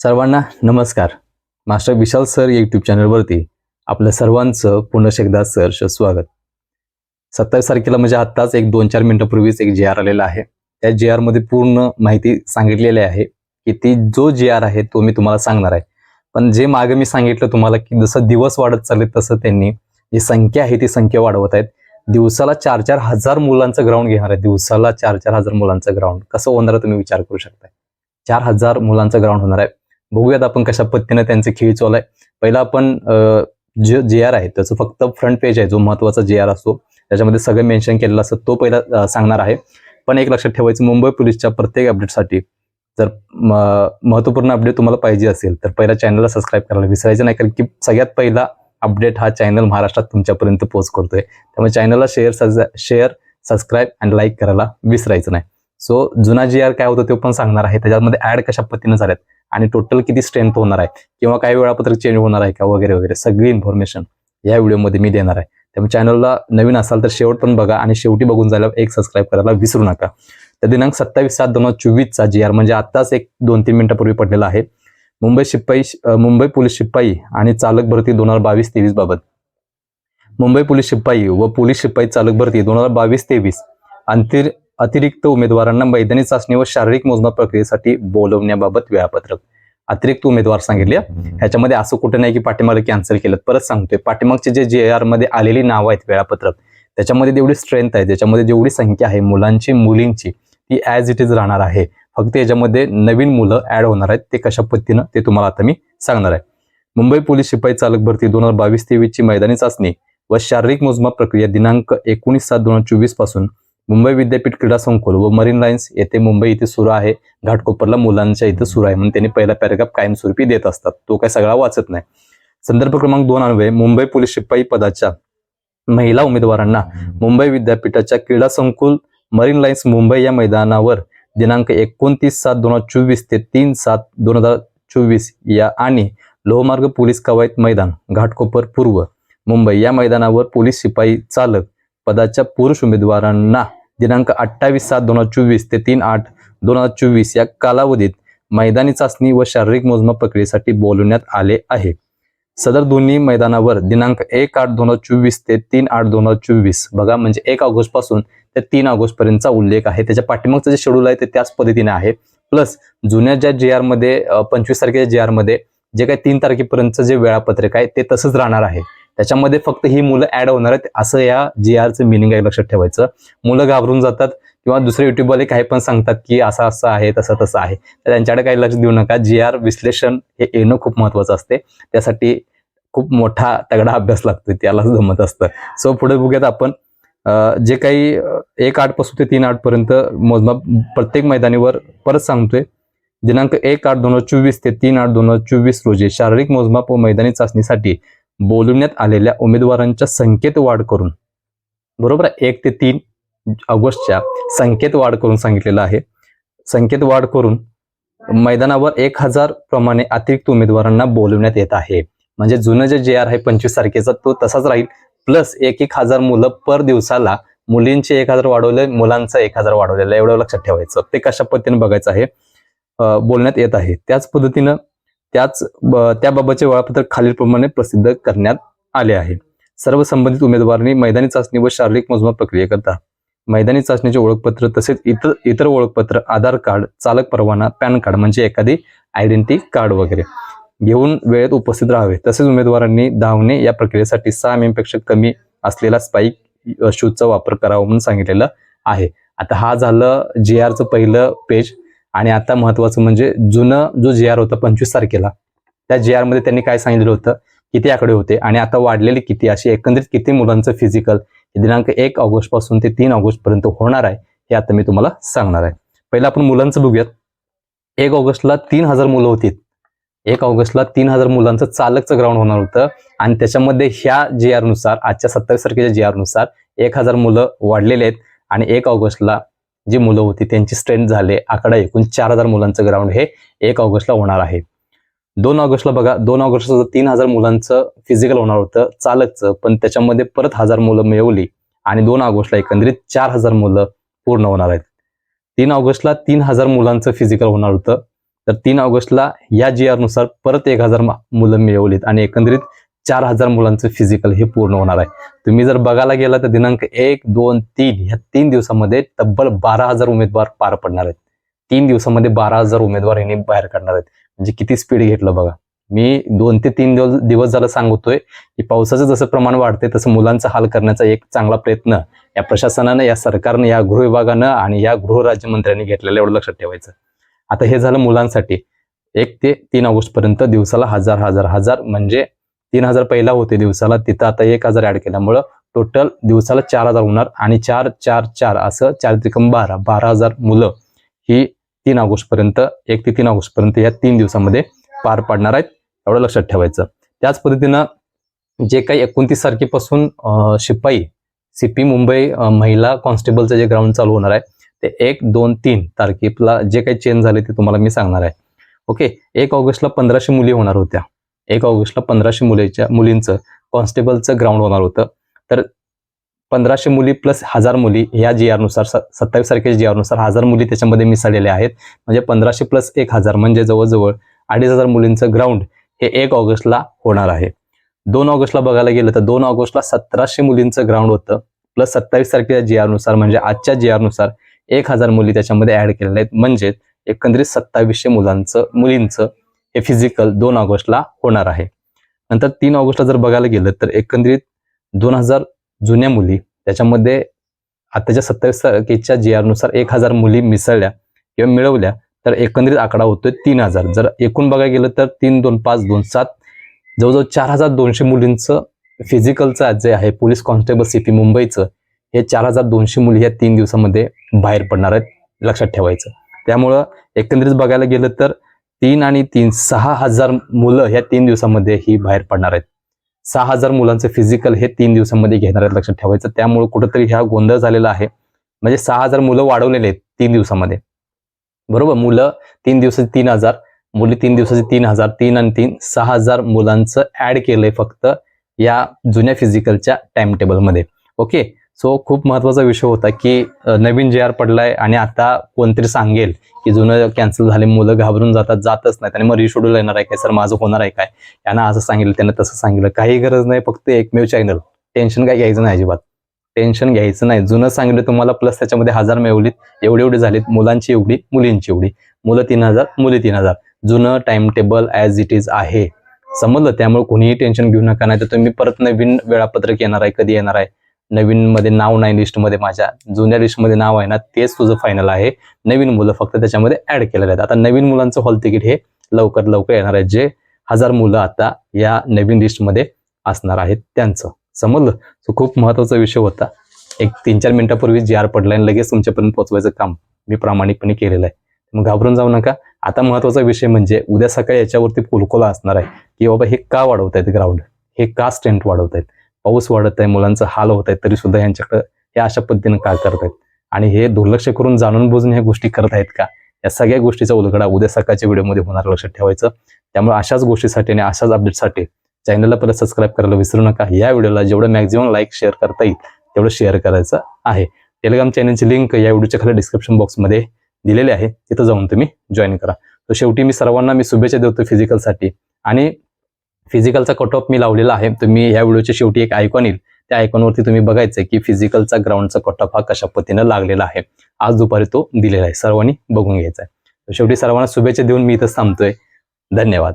सर्वांना नमस्कार. मास्टर विशाल sir YouTube चॅनलवरती आपल्या सर्वांचं पुन्हा एकदा सहर्ष स्वागत. सत्तावीस तारखेला म्हणजे आत्ताच एक दोन चार मिनिटापूर्वीच एक जे आर आलेला आहे. त्या जे मध्ये पूर्ण माहिती सांगितलेली आहे की ती जो जे आर आहे तो मी तुम्हाला सांगणार आहे. पण जे मागे मी सांगितलं तुम्हाला की जसं दिवस वाढत चालले तसं त्यांनी जी संख्या आहे ती संख्या वाढवत आहेत. दिवसाला चार चार हजार मुलांचं ग्राउंड घेणार आहे. दिवसाला चार चार हजार मुलांचं ग्राउंड कसं होणार तुम्ही विचार करू शकता चार हजार मुलांचं ग्राउंड होणार आहे. बघूयात आपण कशा पद्धतीने त्यांचे खेळ चालू आहे. पहिला आपण जे जे आर आहे त्याचं फक्त फ्रंट पेज आहे जो महत्त्वाचा जे आर असतो त्याच्यामध्ये सगळं मेन्शन केलेलं असतं तो पहिला सांगणार आहे. पण एक लक्षात ठेवायचं मुंबई पोलीसच्या प्रत्येक अपडेटसाठी जर महत्त्वपूर्ण महत्त्वपूर्ण अपडेट तुम्हाला पाहिजे असेल तर पहिला चॅनलला सबस्क्राईब करायला विसरायचं नाही कारण की सगळ्यात पहिला अपडेट हा चॅनल महाराष्ट्रात तुमच्यापर्यंत पोहोच करतोय. त्यामुळे चॅनलला शेअर शेअर सबस्क्राईब आणि लाईक करायला विसरायचं नाही. सो जुना जी आर काय होतं ते पण सांगणार आहे. त्याच्यामध्ये ऍड कशा पद्धतीने झाल्यात? आणि टोटल किती स्ट्रेंथ होणार आहे? किंवा काही वेळापत्रक चेंज होणार आहे का? वगैरे वगैरे. सगळी इन्फॉर्मेशन या व्हिडिओमध्ये मी देणार आहे. त्यामुळे चॅनलला नवीन असाल तर शेवट पण बघा आणि शेवटी बघून जायला एक सबस्क्राईब करायला विसरू नका. तर दिनांक सत्तावीस सात दोन हजार चोवीसचा जी आर म्हणजे आत्ताच एक दोन तीन मिनिटापूर्वी पडलेला आहे. मुंबई शिपाई मुंबई पोलीस शिपाई आणि चालक भरती दोन हजार बावीस तेवीस बाबत. मुंबई पोलीस शिपाई व पोलीस शिपाई चालक भरती दोन हजार बावीस तेवीस. अंतिर अतिरिक्त उमेदवारांना मैदानी चाचणी व शारीरिक मोजमाप प्रक्रियेसाठी बोलवण्याबाबत वेळापत्रक. अतिरिक्त उमेदवार सांगितले. ह्याच्यामध्ये असं कुठं नाही की पाठीमागे कॅन्सल केलं. परत सांगतोय. पाठीमागचे जे जे आरमध्ये आलेली नावं आहेत वेळापत्रक. त्याच्यामध्ये जेवढी स्ट्रेंथ आहे. त्याच्यामध्ये जेवढी संख्या आहे मुलांची मुलींची ती ॲज इट इज राहणार आहे. फक्त याच्यामध्ये नवीन मुलं ऍड होणार आहेत. ते कशा पद्धतीनं ते तुम्हाला आता मी सांगणार आहे. मुंबई पोलीस शिपाई चालक भरती दोन हजार बावीस तेवीसची मैदानी चाचणी व शारीरिक मोजमाप प्रक्रिया दिनांक एकोणीस सात दोन हजार चोवीसपासून मुंबई विद्यापीठ क्रीडा संकुल व मरीन लाईन्स येथे मुंबई इथे सुरू आहे. घाटकोपरला मुलांच्या इथं सुरू आहे म्हणून त्यांनी पहिला पॅरेग्राफ कायमस्वरूपी देत असतात. तो काय सगळा वाचत नाही. संदर्भ क्रमांक दोन अन्वये मुंबई पोलीस शिपाई पदाच्या महिला उमेदवारांना मुंबई विद्यापीठाच्या क्रीडा संकुल मरीन लाईन्स मुंबई या मैदानावर दिनांक एकोणतीस सात दोन हजार चोवीस ते तीन सात दोन हजार चोवीस या आणि लोहमार्ग पोलीस कवायत मैदान घाटकोपर पूर्व मुंबई या मैदानावर पोलीस शिपाई चालक पदाच्या पुरुष उमेदवारांना दिनांक अठ्ठावीस सात दोन हजार चोवीस ते तीन आठ दोन हजार चोवीस या कालावधीत मैदानी चाचणी व शारीरिक मोजमाप प्रक्रियेसाठी बोलवण्यात आले आहे. सदर दोन्ही मैदानावर दिनांक एक आठ दोन हजार चोवीस ते तीन आठ दोन हजार चोवीस बघा म्हणजे एक ऑगस्टपासून ते तीन ऑगस्ट पर्यंतचा उल्लेख आहे. त्याच्या पाठीमागचं जे शेड्यूल आहे ते त्याच पद्धतीने आहे. प्लस जुन्या ज्या जे आरमध्ये पंचवीस तारखेच्या जे आरमध्ये जे काही तीन तारखेपर्यंतचं जे वेळापत्रक आहे ते तसंच राहणार आहे. त्याच्यामध्ये फक्त ही मुलं ऍड होणार आहेत. असं या जी आरचं मिनिंग आहे लक्षात ठेवायचं. मुलं घाबरून जातात किंवा दुसरे युट्यूबवाले काही पण सांगतात की असं असं आहे तसं तसं आहे. तर त्यांच्याकडे काही लक्ष देऊ नका. जी आर विश्लेषण हे येणं खूप महत्वाचं असते. त्यासाठी खूप मोठा तगडा अभ्यास लागतो त्याला जमत असतं. सो पुढे बघूयात आपण. जे काही एक आठपासून ते तीन आठ पर्यंत मोजमाप प्रत्येक मैदानीवर परत सांगतोय. दिनांक एक आठ दोन हजार चोवीस ते तीन आठ दोन हजार चोवीस रोजी शारीरिक मोजमाप व मैदानी चाचणीसाठी बोलवण्यात आलेल्या उमेदवारांच्या संख्येत वाढ करून बरोबर एक ते तीन ऑगस्टच्या संख्येत वाढ करून सांगितलेलं आहे. संख्येत वाढ करून मैदानावर एक हजार प्रमाणे अतिरिक्त उमेदवारांना बोलवण्यात येत आहे. म्हणजे जुनं जे जे आर आहे पंचवीस तारखेचा तो तसाच राहील. प्लस एक एक हजार मुलं पर दिवसाला मुलींचे एक हजार वाढवले मुलांचं एक हजार वाढवलेलं एवढं लक्षात ठेवायचं. ते कशा पद्धतीने बघायचं आहे? बोलण्यात येत आहे. त्याच पद्धतीनं त्याच त्याबाबतचे वेळापत्रक खालीलप्रमाणे प्रसिद्ध करण्यात आले आहे. सर्व संबंधित उमेदवारांनी मैदानी चाचणी व शारीरिक मोजमाप प्रक्रियेकरता मैदानी चाचणीचे ओळखपत्र तसेच इतर इतर ओळखपत्र आधार कार्ड चालक परवाना पॅन कार्ड म्हणजे एखादी आयडेंटिटी कार्ड वगैरे. घेऊन वेळेत उपस्थित राहावे. तसेच उमेदवारांनी धावणे या प्रक्रियेसाठी सहा एमपेक्षा कमी असलेला स्पाईक शूजचा वापर करावा म्हणून सांगितलेलं आहे. आता हा झालं जे आरचं पहिलं पेज आणि आता महत्वाचं म्हणजे जुनं जो जे आर होता पंचवीस तारखेला त्या जे आरमध्ये त्यांनी काय सांगितलं होतं? किती आकडे होते? आणि आता वाढलेले किती? असे एकंदरीत किती मुलांचं फिजिकल दिनांक एक ऑगस्टपासून ते तीन ऑगस्ट पर्यंत होणार आहे हे आता मी तुम्हाला सांगणार आहे. पहिलं आपण मुलांचं बघूयात. एक ऑगस्टला तीन हजार मुलं होती. एक ऑगस्टला तीन हजार मुलांचं चालकचं ग्राउंड होणार होतं. आणि त्याच्यामध्ये ह्या जे आरनुसार आजच्या सत्तावीस तारखेच्या जे आरनुसार एक हजार मुलं वाढलेले आहेत. आणि एक ऑगस्टला जी मुलं होती त्यांची स्ट्रेंथ झाले. आकडा एकूण चार हजार मुलांचं ग्राउंड हे एक ऑगस्टला होणार आहे. दोन ऑगस्टला बघा दोन ऑगस्टला तीन हजार मुलांचं फिजिकल होणार होतं चालकचं पण त्याच्यामध्ये परत हजार मुलं मिळवली आणि दोन ऑगस्टला एकंदरीत चार हजार मुलं पूर्ण होणार आहेत. तीन ऑगस्टला तीन हजार मुलांचं फिजिकल होणार होतं. तर तीन ऑगस्टला या जी नुसार परत एक हजार मुलं मिळवलीत आणि एकंदरीत चार हजार मुलांचं फिजिकल हे पूर्ण होणार आहे. तुम्ही जर बघायला गेला तर दिनांक एक दोन तीन ह्या तीन दिवसामध्ये तब्बल बारा हजार उमेदवार पार पडणार आहेत. तीन दिवसामध्ये बारा हजार उमेदवार यांनी बाहेर काढणार आहेत. म्हणजे किती स्पीड घेतलं बघा. मी दोन ते तीन दिवस दिवस झालं सांगतोय की पावसाचं जसं प्रमाण वाढते तसं मुलांचा हाल करण्याचा एक चांगला प्रयत्न या प्रशासनानं या सरकारनं या गृह विभागानं आणि या गृह राज्यमंत्र्यांनी घेतलेलं एवढं लक्षात ठेवायचं. आता हे झालं मुलांसाठी. एक ते तीन ऑगस्ट पर्यंत दिवसाला हजार हजार हजार म्हणजे तीन हजार पहिला होते दिवसाला. तिथं आता एक हजार ऍड केल्यामुळं टोटल दिवसाला चार हजार होणार आणि चार चार चार असं चार त्रिकम बारा बारा हजार मुलं ही तीन ऑगस्ट पर्यंत एक ते तीन ऑगस्ट पर्यंत या तीन दिवसामध्ये पार पाडणार आहेत. एवढं लक्षात ठेवायचं. त्याच पद्धतीनं जे काही एकोणतीस तारखेपासून शिपाई सीपी मुंबई महिला कॉन्स्टेबलचं जे ग्राउंड चालू होणार आहे ते एक दोन तीन तारखेला जे काही चेंज झाले ते तुम्हाला मी सांगणार आहे. ओके? एक ऑगस्टला पंधराशे मुली होणार होत्या. एक ऑगस्टला पंधराशे मुलीच्या मुलींचं कॉन्स्टेबलचं ग्राउंड होणार होतं. तर पंधराशे मुली प्लस हजार मुली या जी नुसार सत्तावीस तारखेच्या जी नुसार हजार मुली त्याच्यामध्ये मिसळलेल्या आहेत. म्हणजे पंधराशे प्लस एक हजार म्हणजे जवळजवळ अडीच हजार मुलींचं ग्राउंड हे एक ऑगस्टला होणार आहे. दोन ऑगस्टला बघायला गेलं तर दोन ऑगस्टला सतराशे मुलींचं ग्राउंड होतं. प्लस सत्तावीस तारखेच्या जी नुसार म्हणजे आजच्या जी नुसार एक हजार मुली त्याच्यामध्ये ऍड केलेल्या आहेत. म्हणजे एकंदरीत सत्तावीसशे मुलांचं मुलींचं हे फिजिकल दोन ऑगस्टला होणार आहे. नंतर तीन ऑगस्टला जर बघायला गेलं तर एकंदरीत दोन हजार जुन्या मुली त्याच्यामध्ये आताच्या सत्तावीस तारखेच्या जी नुसार एक हजार मुली मिसळल्या किंवा मिळवल्या तर एकंदरीत आकडा होतोय तीन हजार. जर एकूण बघायला गेलं तर तीन दोन पाच दोन सात जवळजवळ चार हजार दोनशे मुलींचं फिजिकलचं जे आहे पोलीस कॉन्स्टेबल सीपी मुंबईचं हे चार हजार दोनशे मुली या तीन दिवसामध्ये बाहेर पडणार आहेत लक्षात ठेवायचं. त्यामुळं एकंदरीत बघायला गेलं तर तीन आणि तीन सहा हजार मुलं ह्या तीन दिवसामध्ये ही बाहेर पडणार आहेत. सहा हजार मुलांचं फिजिकल हे तीन दिवसामध्ये घेणार आहेत लक्षात ठेवायचं. त्यामुळे कुठंतरी ह्या गोंधळ झालेला आहे. म्हणजे सहा हजार मुलं वाढवलेले आहेत तीन दिवसामध्ये. बरोबर? मुलं तीन दिवसाचे तीन हजार मुली तीन दिवसाचे तीन हजार तीन आणि तीन सहा हजार मुलांचं ऍड केलंय फक्त या जुन्या फिजिकलच्या टाइम टेबलमध्ये ओके सो खूप महत्त्वाचा विषय होता की नवीन जे आर पडलाय आणि आता कोणतरी सांगेल की जुनं कॅन्सल झाले मुलं घाबरून जातात जातच नाहीत आणि मग रिशेड्यूल येणार आहे काय? सर माझं होणार आहे काय? यांना असं सांगितलं त्यांना तसं सांगितलं. काही गरज नाही फक्त एकमेव चॅनल टेन्शन काय घ्यायचं नाही अजिबात. टेन्शन घ्यायचं नाही. जुनं सांगितलं तुम्हाला प्लस त्याच्यामध्ये हजार मिळवलीत. एवढी एवढी झालीत. मुलांची एवढी मुलींची एवढी. मुलं तीन हजार मुली तीन हजार. जुनं time table as it is आहे. समजलं? त्यामुळे कोणीही टेन्शन घेऊ नका. नाही तर तुम्ही परत नवीन वेळापत्रक येणार आहे कधी येणार आहे. नवीन मध्ये नाव नाही लिस्टमध्ये माझ्या. जुन्या लिस्टमध्ये नाव आहे ना तेच तुझं फायनल आहे. नवीन मुलं फक्त त्याच्यामध्ये ऍड केलेले आहेत. आता नवीन मुलांचं हॉल तिकीट हे लवकर लवकर येणार आहे. जे हजार मुलं आता या नवीन लिस्टमध्ये असणार आहेत त्यांचं. समजलं? सो खूप महत्त्वाचा विषय होता. एक तीन चार मिनिटापूर्वी जी आर पडलाय आणि लगेच तुमच्यापर्यंत पोहोचवायचं काम मी प्रामाणिकपणे केलेलं आहे. मग घाबरून जाऊ नका. आता महत्त्वाचा विषय म्हणजे उद्या सकाळी याच्यावरती कुलकोला असणार आहे. की बाबा हे का वाढवत आहेत ग्राउंड हे का स्ट्रेंथ वाढवत आहेत पाऊस वाढत आहे मुलांचं हाल होत आहेत तरी सुद्धा यांच्याकडे हे अशा पद्धतीने का करत आहेत. आणि हे दुर्लक्ष करून जाणून बुजून ह्या गोष्टी करत आहेत का? या सगळ्या गोष्टीचा उलगडा उद्या सकाळच्या व्हिडिओमध्ये होणार लक्षात ठेवायचं. त्यामुळे अशाच गोष्टीसाठी आणि अशाच अपडेटसाठी चॅनलला परत सबस्क्राईब करायला विसरू नका. या व्हिडिओला जेवढं मॅक्झिमम लाईक शेअर करता येईल तेवढं शेअर करायचं आहे. टेलिग्राम चॅनलची लिंक या व्हिडिओच्या खाली डिस्क्रिप्शन बॉक्समध्ये दिलेली आहे. तिथं जाऊन तुम्ही जॉईन करा. तर शेवटी मी सर्वांना मी शुभेच्छा देतो फिजिकलसाठी आणि फिजिकलचा कट ऑफ मी लावलेला आहे. तुम्ही या व्हिडिओच्या शेवटी एक आयकॉन येईल. त्या आयकॉनवरती तुम्ही बघायचं की फिजिकलचा ग्राउंडचा कट ऑफ हा कशा पद्धतीनं लागलेला आहे. आज दुपारी तो दिलेला आहे. सर्वांनी बघून घ्यायचा आहे शेवटी सर्वांना शुभेच्छा देऊन मी इथं थांबतोय. धन्यवाद.